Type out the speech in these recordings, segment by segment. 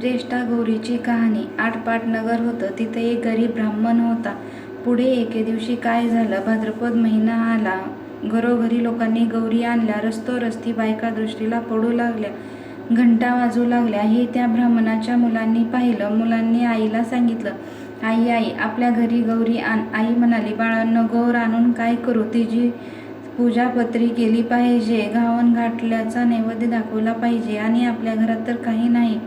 ज्येष्ठा गौरीची कहाणी आठपाट नगर होतं. तिथे एक गरीब ब्राह्मण होता. पुढे एके दिवशी काय झालं? भाद्रपद महिना आला. घरोघरी लोकांनी गौरी आणल्या. रस्तोरस्ती बायका दृष्टीला पडू लागल्या. घंटा वाजू लागल्या. हे त्या ब्राह्मणाच्या मुलांनी पाहिलं. मुलांनी आईला सांगितलं आई आई आपल्या घरी गौरी आण. आई म्हणाली बाळांनो गौर आणून काय करू? तिची पूजापत्री केली पाहिजे. घावन घाटल्याचा नैवेद्य दाखवला पाहिजे. आणि आपल्या घरात तर काही नाही.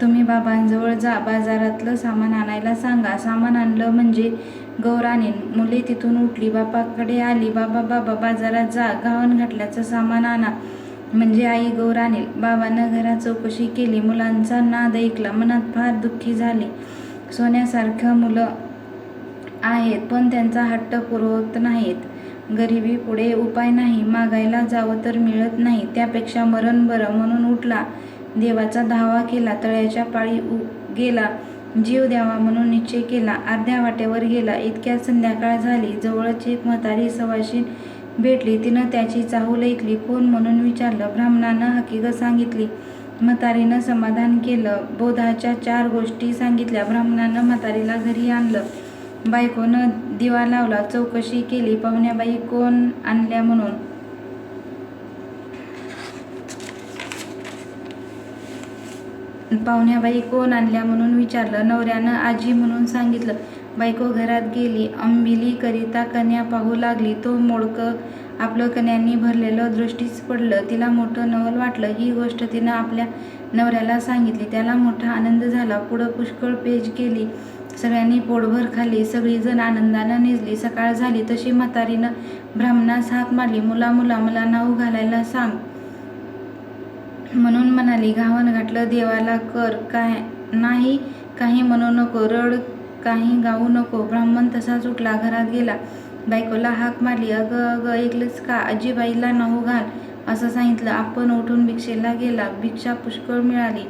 तुम्ही बाबांजवळ जा बाजारातलं सामान आणायला सांगा. सामान आणलं म्हणजे गौराने मुले तिथून उठली बापाकडे आली बाबा बाबा बाजारात जा घावन घातल्याचं सामान आणा. म्हणजे आई गौराने बाबानं बाबांना घरात चौकशी केली मुलांचा नाद ऐकला मनात फार दुःखी झाले. सोन्यासारखं मुलं आहेत पण त्यांचा हट्ट पुरवत नाहीत. गरिबी पुढे उपाय नाही मागायला जावं तर मिळत नाही त्यापेक्षा मरण बरं म्हणून उठला. देवाचा धावा केला तळ्याच्या पाळी उ गेला जीव द्यावा म्हणून निश्चय केला अर्ध्या वाटेवर गेला. इतक्यात संध्याकाळ झाली. जवळच एक म्हातारी सवाशी भेटली. तिनं त्याची चाहूल ऐकली. कोण म्हणून विचारलं? ब्राह्मणानं हकीकत सांगितली. म्हातारीनं समाधान केलं. बोधाच्या चार गोष्टी सांगितल्या. ब्राह्मणानं म्हातारीला घरी आणलं. बायकोनं दिवा लावला. चौकशी केली. पाहुण्याबाई कोण आणल्या म्हणून? पाहुण्याबाई कोण आणल्या म्हणून विचारलं. नवऱ्यानं आजी म्हणून सांगितलं बायको घरात गेली अंबिली करिता कन्या पाहू लागली. तो मोडकं आपलं कन्यांनी भरलेलं दृष्टीच पडलं. तिला मोठं नवल वाटलं. ही गोष्ट तिनं आपल्या नवऱ्याला सांगितली. त्याला मोठा आनंद झाला. पुढं पुष्कळ पेज केली. सगळ्यांनी पोटभर खाल्ली. सगळीजण आनंदानं निजली. सकाळ झाली. तशी म्हातारीनं ब्राह्मणास हात मारली. मुला मुला मला नाऊ घालायला सांग. म्हणून म्हणाली घावन घातलं देवाला कर काय नाही काही म्हणू नको रड काही गाऊ नको. ब्राह्मण तसाच उठला घरात गेला. बायकोला हाक मारली अगं अगं ऐकलंच का? आजीबाईला नऊ घाल. असं सांगितलं. आपण उठून भिक्षेला गेला. भिक्षा पुष्कळ मिळाली.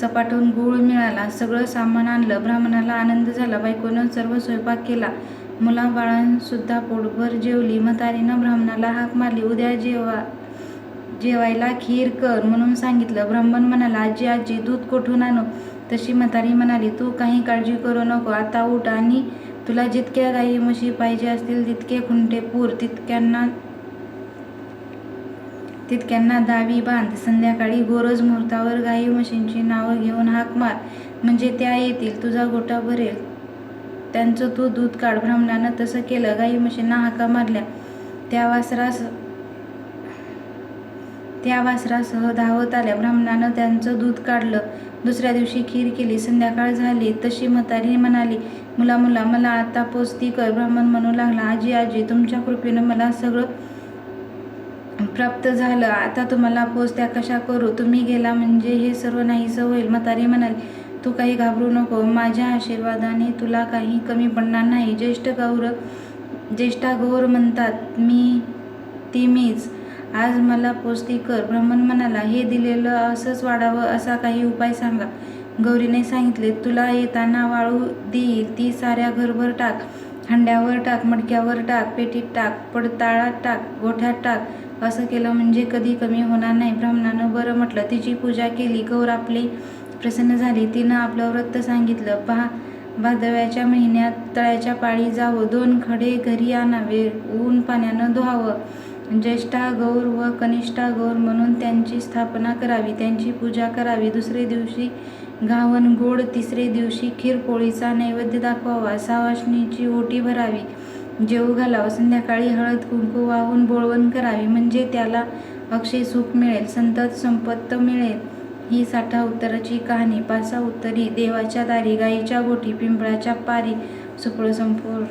सपाटून गूळ मिळाला. सगळं सामान आणलं. ब्राह्मणाला आनंद झाला. बायकोनं सर्व स्वयंपाक केला. मुलाबाळांसुद्धा पोटभर जेवली. म्हातारीनं ब्राह्मणाला हाक मारली. उद्या जेवा. जेवायला खीर कर म्हणून सांगितलं. ब्राह्मण म्हणाला आजी आजी दूध कोठून आणू? तशी म्हातारी म्हणाली तू काही काळजी करू नको. आता उठ आणि तुला जितक्या गाई म्हशी पाहिजे असतील तितके खुंटे पूर तितक्यांना तितक्यांना दावी बांध. संध्याकाळी गोरज मुहूर्तावर गाई म्हशींची नावं घेऊन हाक मार. म्हणजे त्या येतील तुझा गोटा भरेल. त्यांचं तू दूध काढ. ब्राह्मणानं तसं केलं. गाई म्हशींना हाका मारल्या. त्या वासरास त्या वासरासह धावत आल्या. ब्राह्मणानं त्यांचं दूध काढलं. दुसऱ्या दिवशी खीर केली. संध्याकाळ झाली. तशी म्हातारी म्हणाली मुला मुला मला आता पोचती कर. ब्राह्मण म्हणू लागला आजी आजी तुमच्या कृपेनं मला सगळं प्राप्त झालं. आता तुम्हाला पोचत्या कशा करू? तुम्ही गेला म्हणजे हे सर्व नाहीसं होईल. म्हातारी म्हणाली तू काही घाबरू नको. माझ्या आशीर्वादाने तुला काही कमी पडणार नाही. ज्येष्ठ गौर ज्येष्ठा गौर म्हणतात मी ती मीच. आज मला पोचती कर. ब्राह्मण म्हणाला हे दिलेलं असंच वाढावं असा काही उपाय सांगा. गौरीने सांगितले तुला येताना वाळू देईल ती साऱ्या घरभर टाक हंड्यावर टाक मडक्यावर टाक पेटीत टाक पडताळात टाक गोठ्यात टाक. असं केलं म्हणजे कधी कमी होणार नाही. ब्राह्मणानं बरं म्हटलं तिची पूजा केली गौर आपली प्रसन्न झाली. तिनं आपलं व्रत सांगितलं पहा भादव्याच्या महिन्यात तळ्याच्या पाळी जावं दोन खडे घरी आणावे ऊन पाण्यानं धुवावं ज्येष्ठा गौर व कनिष्ठा गौर म्हणून त्यांची स्थापना करावी. त्यांची पूजा करावी. दुसरे दिवशी घावन गोड तिसरे दिवशी खीरपोळीचा नैवेद्य दाखवावा. सावाशणीची ओटी भरावी. जेवू घालावं. संध्याकाळी हळद कुंकू वाहून बोळवण करावी. म्हणजे त्याला अक्षय सुख मिळेल संतत संपत्त मिळेल. ही साठा उत्तराची कहाणी. पासा उत्तरी देवाच्या दारी गाईच्या गोठी पिंपळाच्या पारी. सुपळ संपूर